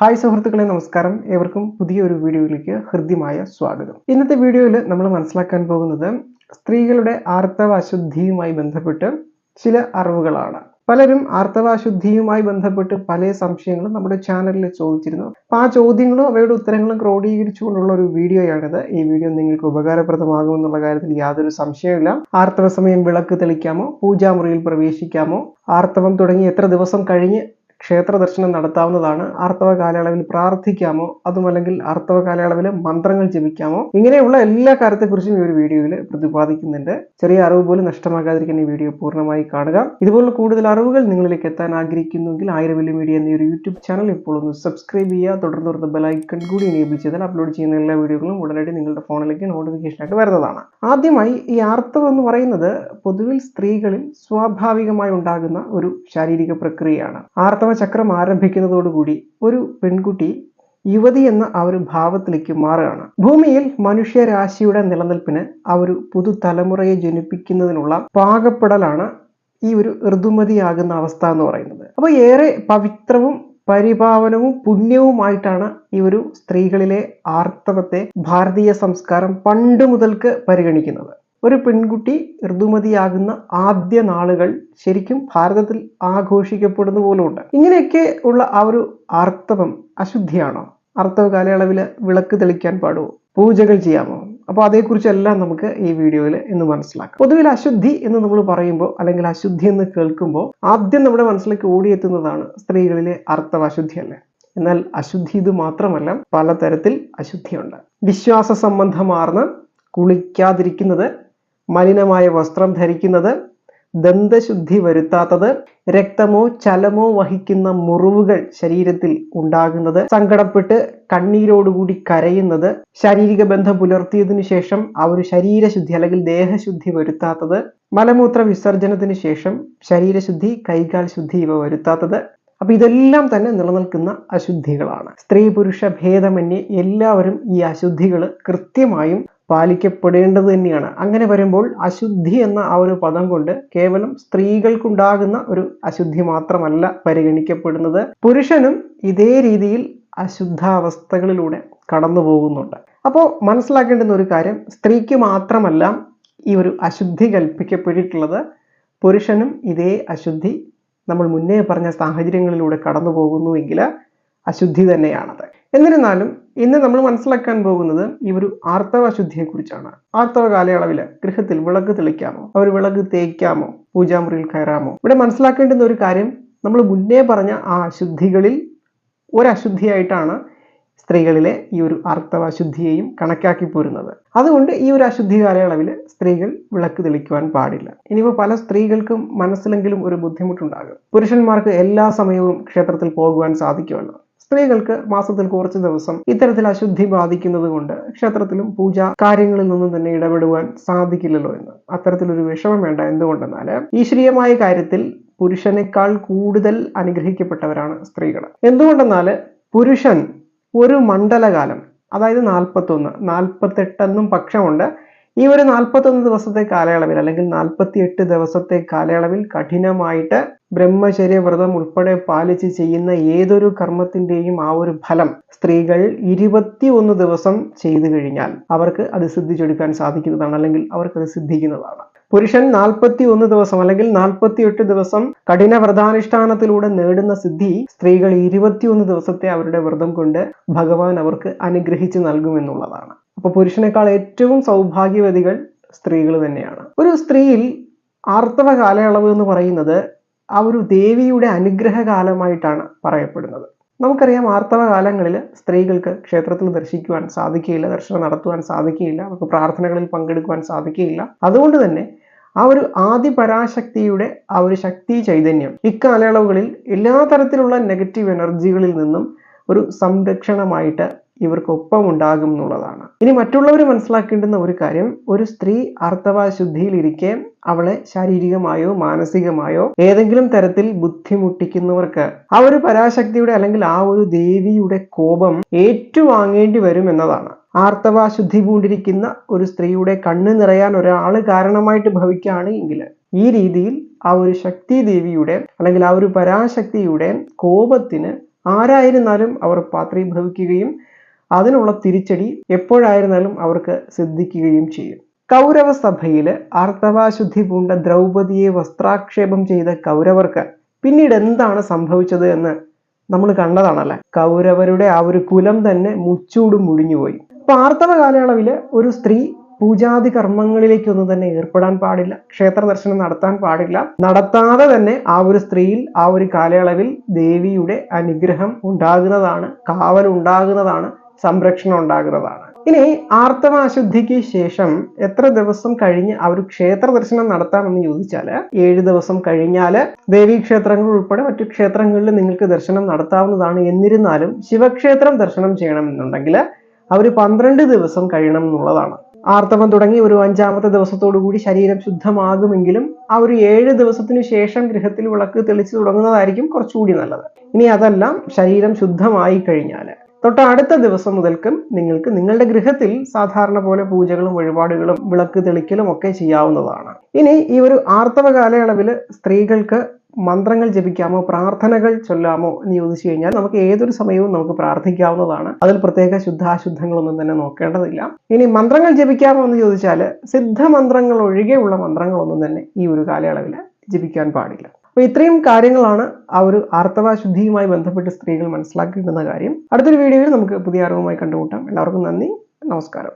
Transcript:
Hi സുഹൃത്തുക്കളെ നമസ്കാരം. ഏവർക്കും പുതിയൊരു വീഡിയോയിലേക്ക് ഹൃദ്യമായ സ്വാഗതം. ഇന്നത്തെ വീഡിയോയിൽ നമ്മൾ മനസ്സിലാക്കാൻ പോകുന്നത് സ്ത്രീകളുടെ ആർത്തവ അശുദ്ധിയുമായി ബന്ധപ്പെട്ട് ചില അറിവുകളാണ്. പലരും ആർത്തവ അശുദ്ധിയുമായി ബന്ധപ്പെട്ട് പല സംശയങ്ങളും നമ്മുടെ ചാനലിൽ ചോദിച്ചിരുന്നു. അപ്പോൾ ആ ചോദ്യങ്ങളും അവയുടെ ഉത്തരങ്ങളും ക്രോഡീകരിച്ചുകൊണ്ടുള്ള ഒരു വീഡിയോയാണിത്. ഈ വീഡിയോ നിങ്ങൾക്ക് ഉപകാരപ്രദമാകുമെന്നുള്ള കാര്യത്തിൽ യാതൊരു സംശയമില്ല ആർത്തവ സമയം വിളക്ക് തെളിക്കാമോ? പൂജാമുറിയിൽ പ്രവേശിക്കാമോ? ആർത്തവം തുടങ്ങി എത്ര ദിവസം കഴിഞ്ഞ് ക്ഷേത്ര ദർശനം നടത്താവുന്നതാണ്. ആർത്തവ കാലയളവിൽ പ്രാർത്ഥിക്കാമോ? അതുമല്ലെങ്കിൽ ആർത്തവ കാലയളവിൽ മന്ത്രങ്ങൾ ജപിക്കാമോ? ഇങ്ങനെയുള്ള എല്ലാ കാര്യത്തെക്കുറിച്ചും ഈ ഒരു വീഡിയോയിൽ പ്രതിപാദിക്കുന്നുണ്ട്. ചെറിയ അറിവ് പോലും നഷ്ടമാകാതിരിക്കാൻ ഈ വീഡിയോ പൂർണമായി കാണുക. ഇതുപോലുള്ള കൂടുതൽ അറിവുകൾ നിങ്ങളിലേക്ക് എത്താൻ ആഗ്രഹിക്കുന്നുവെങ്കിൽ ആയിരം മീഡിയ എന്ന ഒരു യൂട്യൂബ് ചാനൽ ഇപ്പോൾ ഒന്ന് സബ്സ്ക്രൈബ് ചെയ്യുക. തുടർന്ന് വരുന്ന ബെലൈക്കൺ കൂടി എനേബിൾ ചെയ്താൽ അപ്ലോഡ് ചെയ്യുന്ന എല്ലാ വീഡിയോകളും ഉടനടി നിങ്ങളുടെ ഫോണിലേക്ക് നോട്ടിഫിക്കേഷൻ ആയിട്ട് വരുന്നതാണ്. ആദ്യമായി ഈ ആർത്തവം എന്ന് പറയുന്നത് പൊതുവിൽ സ്ത്രീകളിൽ സ്വാഭാവികമായി ഉണ്ടാകുന്ന ഒരു ശാരീരിക പ്രക്രിയയാണ്. ആർത്തവ ചക്രം ആരംഭിക്കുന്നതോടുകൂടി ഒരു പെൺകുട്ടി യുവതി എന്ന ആ ഒരു ഭാവത്തിലേക്ക് മാറുകയാണ്. ഭൂമിയിൽ മനുഷ്യരാശിയുടെ നിലനിൽപ്പിന് ആ ഒരു പുതുതലമുറയെ ജനിപ്പിക്കുന്നതിനുള്ള പാകപ്പെടലാണ് ഈ ഒരു ഋതുമതിയാകുന്ന അവസ്ഥ എന്ന് പറയുന്നത്. അപ്പോൾ ഏറെ പവിത്രവും പരിപാവനവും പുണ്യവുമായിട്ടാണ് ഈ ഒരു സ്ത്രീകളിലെ ആർത്തവത്തെ ഭാരതീയ സംസ്കാരം പണ്ട് മുതൽക്ക് പരിഗണിക്കുന്നത്. ഒരു പെൺകുട്ടി ഋതുമതിയാകുന്ന ആദ്യ നാളുകൾ ശരിക്കും ഭാരതത്തിൽ ആഘോഷിക്കപ്പെടുന്ന പോലുമുണ്ട്. ഇങ്ങനെയൊക്കെ ഉള്ള ആ ഒരു ആർത്തവം അശുദ്ധിയാണോ? ആർത്തവ കാലയളവിൽ വിളക്ക് തെളിക്കാൻ പാടുമോ പൂജകൾ ചെയ്യാമോ? അപ്പോൾ അതേക്കുറിച്ചെല്ലാം നമുക്ക് ഈ വീഡിയോയിൽ ഇന്ന് മനസ്സിലാക്കാം. പൊതുവിൽ അശുദ്ധി എന്ന് നമ്മൾ പറയുമ്പോൾ അല്ലെങ്കിൽ അശുദ്ധി എന്ന് കേൾക്കുമ്പോൾ ആദ്യം നമ്മുടെ മനസ്സിലേക്ക് ഓടിയെത്തുന്നതാണ് സ്ത്രീകളിലെ അർത്ഥവ അശുദ്ധി അല്ലേ? എന്നാൽ അശുദ്ധി ഇത് മാത്രമല്ല പലതരത്തിൽ അശുദ്ധിയുണ്ട്. വിശ്വാസ സംബന്ധമാർന്ന് കുളിക്കാതിരിക്കുന്നത് മലിനമായ വസ്ത്രം ധരിക്കുന്നത് ദന്തശുദ്ധി വരുത്താത്തത് രക്തമോ ചലമോ വഹിക്കുന്ന മുറിവുകൾ ശരീരത്തിൽ ഉണ്ടാകുന്നത് സങ്കടപ്പെട്ട് കണ്ണീരോടുകൂടി കരയുന്നത് ശാരീരിക ബന്ധം പുലർത്തിയതിനു ശേഷം ആ ഒരു ശരീരശുദ്ധി അല്ലെങ്കിൽ ദേഹശുദ്ധി വരുത്താത്തത് മലമൂത്ര വിസർജനത്തിന് ശേഷം ശരീരശുദ്ധി കൈകാൽ ശുദ്ധി ഇവ വരുത്താത്തത്. അപ്പൊ ഇതെല്ലാം തന്നെ നിലനിൽക്കുന്ന അശുദ്ധികളാണ്. സ്ത്രീ പുരുഷ ഭേദമന്യേ എല്ലാവരും ഈ അശുദ്ധികൾ കൃത്യമായും പാലിക്കപ്പെടേണ്ടത് തന്നെയാണ്. അങ്ങനെ വരുമ്പോൾ അശുദ്ധി എന്ന ആ ഒരു പദം കൊണ്ട് കേവലം സ്ത്രീകൾക്കുണ്ടാകുന്ന ഒരു അശുദ്ധി മാത്രമല്ല പരിഗണിക്കപ്പെടുന്നത്. പുരുഷനും ഇതേ രീതിയിൽ അശുദ്ധാവസ്ഥകളിലൂടെ കടന്നു പോകുന്നുണ്ട്. അപ്പോൾ മനസ്സിലാക്കേണ്ടുന്ന ഒരു കാര്യം സ്ത്രീക്ക് മാത്രമല്ല ഈ ഒരു അശുദ്ധി കൽപ്പിക്കപ്പെട്ടിട്ടുള്ളത്. പുരുഷനും ഇതേ അശുദ്ധി നമ്മൾ മുന്നേ പറഞ്ഞ സാഹചര്യങ്ങളിലൂടെ കടന്നു പോകുന്നുവെങ്കിൽ അശുദ്ധി തന്നെയാണത്. എന്നിരുന്നാലും ഇന്ന് നമ്മൾ മനസ്സിലാക്കാൻ പോകുന്നത് ഈ ഒരു ആർത്തവ അശുദ്ധിയെക്കുറിച്ചാണ് ആർത്തവ കാലയളവിൽ ഗൃഹത്തിൽ വിളക്ക് തെളിക്കാമോ? അവർ വിളക്ക് തേക്കാമോ പൂജാമുറിയിൽ കയറാമോ? ഇവിടെ മനസ്സിലാക്കേണ്ടുന്ന ഒരു കാര്യം നമ്മൾ മുന്നേ പറഞ്ഞ ആ അശുദ്ധികളിൽ ഒരശുദ്ധിയായിട്ടാണ് സ്ത്രീകളിലെ ഈ ഒരു ആർത്തവ അശുദ്ധിയെയും കണക്കാക്കി പോരുന്നത്. അതുകൊണ്ട് ഈ ഒരു അശുദ്ധി കാലയളവിൽ സ്ത്രീകൾ വിളക്ക് തെളിക്കുവാൻ പാടില്ല. ഇനിയിപ്പോൾ പല സ്ത്രീകൾക്കും മനസ്സിലെങ്കിലും ഒരു ബുദ്ധിമുട്ടുണ്ടാകും. പുരുഷന്മാർക്ക് എല്ലാ സമയവും ക്ഷേത്രത്തിൽ പോകുവാൻ സാധിക്കുമല്ലോ. സ്ത്രീകൾക്ക് മാസത്തിൽ കുറച്ച് ദിവസം ഇത്തരത്തിൽ അശുദ്ധി ബാധിക്കുന്നത് കൊണ്ട് ക്ഷേത്രത്തിലും പൂജ കാര്യങ്ങളിൽ നിന്നും തന്നെ ഇടപെടുവാൻ സാധിക്കില്ലല്ലോ എന്ന്. അത്തരത്തിലൊരു വിഷമം വേണ്ട എന്തുകൊണ്ടെന്നാൽ ഈശ്വരീയമായ കാര്യത്തിൽ പുരുഷനേക്കാൾ കൂടുതൽ അനുഗ്രഹിക്കപ്പെട്ടവരാണ് സ്ത്രീകൾ. എന്തുകൊണ്ടെന്നാൽ പുരുഷൻ ഒരു മണ്ഡലകാലം അതായത് നാൽപ്പത്തൊന്ന് നാൽപ്പത്തെട്ടെന്നും പക്ഷമുണ്ട് ഈ ഒരു നാൽപ്പത്തൊന്ന് ദിവസത്തെ കാലയളവിൽ അല്ലെങ്കിൽ നാൽപ്പത്തിയെട്ട് ദിവസത്തെ കാലയളവിൽ കഠിനമായിട്ട് ബ്രഹ്മചര്യ വ്രതം ഉൾപ്പെടെ പാലിച്ച് ചെയ്യുന്ന ഏതൊരു കർമ്മത്തിന്റെയും ആ ഒരു ഫലം സ്ത്രീകൾ ഇരുപത്തി ഒന്ന് ദിവസം ചെയ്തു കഴിഞ്ഞാൽ അവർക്ക് അത് സിദ്ധിച്ചെടുക്കാൻ സാധിക്കുന്നതാണ് അല്ലെങ്കിൽ അവർക്ക് അത് സിദ്ധിക്കുന്നതാണ്. പുരുഷൻ നാൽപ്പത്തി ഒന്ന് ദിവസം അല്ലെങ്കിൽ നാൽപ്പത്തിയെട്ട് ദിവസം കഠിന വ്രതാനുഷ്ഠാനത്തിലൂടെ നേടുന്ന സിദ്ധി സ്ത്രീകൾ ഇരുപത്തിയൊന്ന് ദിവസത്തെ അവരുടെ വ്രതം കൊണ്ട് ഭഗവാൻ അവർക്ക് അനുഗ്രഹിച്ചു നൽകുമെന്നുള്ളതാണ്. അപ്പൊ പുരുഷനേക്കാൾ ഏറ്റവും സൗഭാഗ്യവതികൾ സ്ത്രീകൾ തന്നെയാണ്. ഒരു സ്ത്രീയിൽ ആർത്തവ കാലയളവ് എന്ന് പറയുന്നത് ആ ഒരു ദേവിയുടെ അനുഗ്രഹ കാലമായിട്ടാണ് പറയപ്പെടുന്നത്. നമുക്കറിയാം ആർത്തവ കാലങ്ങളിൽ സ്ത്രീകൾക്ക് ക്ഷേത്രത്തിൽ ദർശിക്കുവാൻ സാധിക്കുകയില്ല ദർശനം നടത്തുവാൻ സാധിക്കുകയില്ല അവർക്ക് പ്രാർത്ഥനകളിൽ പങ്കെടുക്കുവാൻ സാധിക്കുകയില്ല. അതുകൊണ്ട് തന്നെ ആ ഒരു ആദി പരാശക്തിയുടെ ആ ഒരു ശക്തി ചൈതന്യം ഇക്കാലയളവുകളിൽ എല്ലാ തരത്തിലുള്ള നെഗറ്റീവ് എനർജികളിൽ നിന്നും ഒരു സംരക്ഷണമായിട്ട് ഇവർക്കൊപ്പം ഉണ്ടാകും എന്നുള്ളതാണ്. ഇനി മറ്റുള്ളവർ മനസ്സിലാക്കേണ്ടുന്ന ഒരു കാര്യം ഒരു സ്ത്രീ അർത്ഥവാശുദ്ധിയിലിരിക്കെ അവളെ ശാരീരികമായോ മാനസികമായോ ഏതെങ്കിലും തരത്തിൽ ബുദ്ധിമുട്ടിക്കുന്നവർക്ക് ആ ഒരു പരാശക്തിയുടെ അല്ലെങ്കിൽ ആ ഒരു ദേവിയുടെ കോപം ഏറ്റുവാങ്ങേണ്ടി വരും എന്നതാണ്. ആർത്തവാശുദ്ധി പൂണ്ടിരിക്കുന്ന ഒരു സ്ത്രീയുടെ കണ്ണ് നിറയാൻ ഒരാൾ കാരണമായിട്ട് ഭവിക്കുകയാണ് എങ്കിൽ ഈ രീതിയിൽ ആ ഒരു ശക്തി ദേവിയുടെ അല്ലെങ്കിൽ ആ ഒരു പരാശക്തിയുടെ കോപത്തിന് ആരായിരുന്നാലും അവർ പാത്രീഭവിക്കുകയും അതിനുള്ള തിരിച്ചടി എപ്പോഴായിരുന്നാലും അവർക്ക് സിദ്ധിക്കുകയും ചെയ്യും. കൗരവ സഭയിൽ അർത്ഥവാശുദ്ധി പൂണ്ട ദ്രൗപതിയെ വസ്ത്രാക്ഷേപം ചെയ്ത കൗരവർക്ക് പിന്നീട് എന്താണ് സംഭവിച്ചത് എന്ന് നമ്മൾ കണ്ടതാണല്ലേ? കൗരവരുടെ ആ ഒരു കുലം തന്നെ മുച്ചൂടും മുഴിഞ്ഞുപോയി അപ്പൊ ആർത്തവ കാലയളവിൽ ഒരു സ്ത്രീ പൂജാതി കർമ്മങ്ങളിലേക്കൊന്നും തന്നെ ഏർപ്പെടാൻ പാടില്ല ക്ഷേത്ര ദർശനം നടത്താൻ പാടില്ല. നടത്താതെ തന്നെ ആ ഒരു സ്ത്രീയിൽ ആ ഒരു കാലയളവിൽ ദേവിയുടെ അനുഗ്രഹം ഉണ്ടാകുന്നതാണ് കാവൽ ഉണ്ടാകുന്നതാണ് സംരക്ഷണം ഉണ്ടാകുന്നതാണ്. ഇനി ആർത്തവ അശുദ്ധിക്ക് ശേഷം എത്ര ദിവസം കഴിഞ്ഞ് അവർ ക്ഷേത്ര ദർശനം നടത്താമെന്ന് ചോദിച്ചാൽ ഏഴ് ദിവസം കഴിഞ്ഞാൽ ദേവീക്ഷേത്രങ്ങൾ ഉൾപ്പെടെ മറ്റു ക്ഷേത്രങ്ങളിൽ നിങ്ങൾക്ക് ദർശനം നടത്താവുന്നതാണ് എന്നിരുന്നാലും ശിവക്ഷേത്രം ദർശനം ചെയ്യണമെന്നുണ്ടെങ്കിൽ അവർ പന്ത്രണ്ട് ദിവസം കഴിയണം എന്നുള്ളതാണ്. ആർത്തവം തുടങ്ങി ഒരു അഞ്ചാമത്തെ ദിവസത്തോടു കൂടി ശരീരം ശുദ്ധമാകുമെങ്കിലും ആ ഒരു ഏഴ് ദിവസത്തിനു ശേഷം ഗൃഹത്തിൽ വിളക്ക് തെളിച്ചു തുടങ്ങുന്നതായിരിക്കും കുറച്ചുകൂടി നല്ലത്. ഇനി അതെല്ലാം ശരീരം ശുദ്ധമായി കഴിഞ്ഞാൽ തൊട്ട് അടുത്ത ദിവസം മുതൽക്കും നിങ്ങൾക്ക് നിങ്ങളുടെ ഗൃഹത്തിൽ സാധാരണ പോലെ പൂജകളും വഴിപാടുകളും വിളക്ക് തെളിക്കലും ഒക്കെ ചെയ്യാവുന്നതാണ്. ഇനി ഈ ഒരു ആർത്തവ കാലയളവിൽ സ്ത്രീകൾക്ക് മന്ത്രങ്ങൾ ജപിക്കാമോ പ്രാർത്ഥനകൾ ചൊല്ലാമോ എന്ന് ചോദിച്ചു കഴിഞ്ഞാൽ നമുക്ക് ഏതൊരു സമയവും നമുക്ക് പ്രാർത്ഥിക്കാവുന്നതാണ്. അതിൽ പ്രത്യേക ശുദ്ധാശുദ്ധങ്ങളൊന്നും തന്നെ നോക്കേണ്ടതില്ല. ഇനി മന്ത്രങ്ങൾ ജപിക്കാമോ എന്ന് ചോദിച്ചാൽ സിദ്ധമന്ത്രങ്ങൾ ഒഴികെയുള്ള മന്ത്രങ്ങളൊന്നും തന്നെ ഈ ഒരു കാലയളവിൽ ജപിക്കാൻ പാടില്ല. അപ്പൊ ഇത്രയും കാര്യങ്ങളാണ് ആ ഒരു ആർത്തവാശുദ്ധിയുമായി ബന്ധപ്പെട്ട് സ്ത്രീകൾ മനസ്സിലാക്കിയിട്ടുന്ന കാര്യം. അടുത്തൊരു വീഡിയോയിൽ നമുക്ക് പുതിയ അറിവുമായി കണ്ടുമുട്ടാം. എല്ലാവർക്കും നന്ദി. നമസ്കാരം.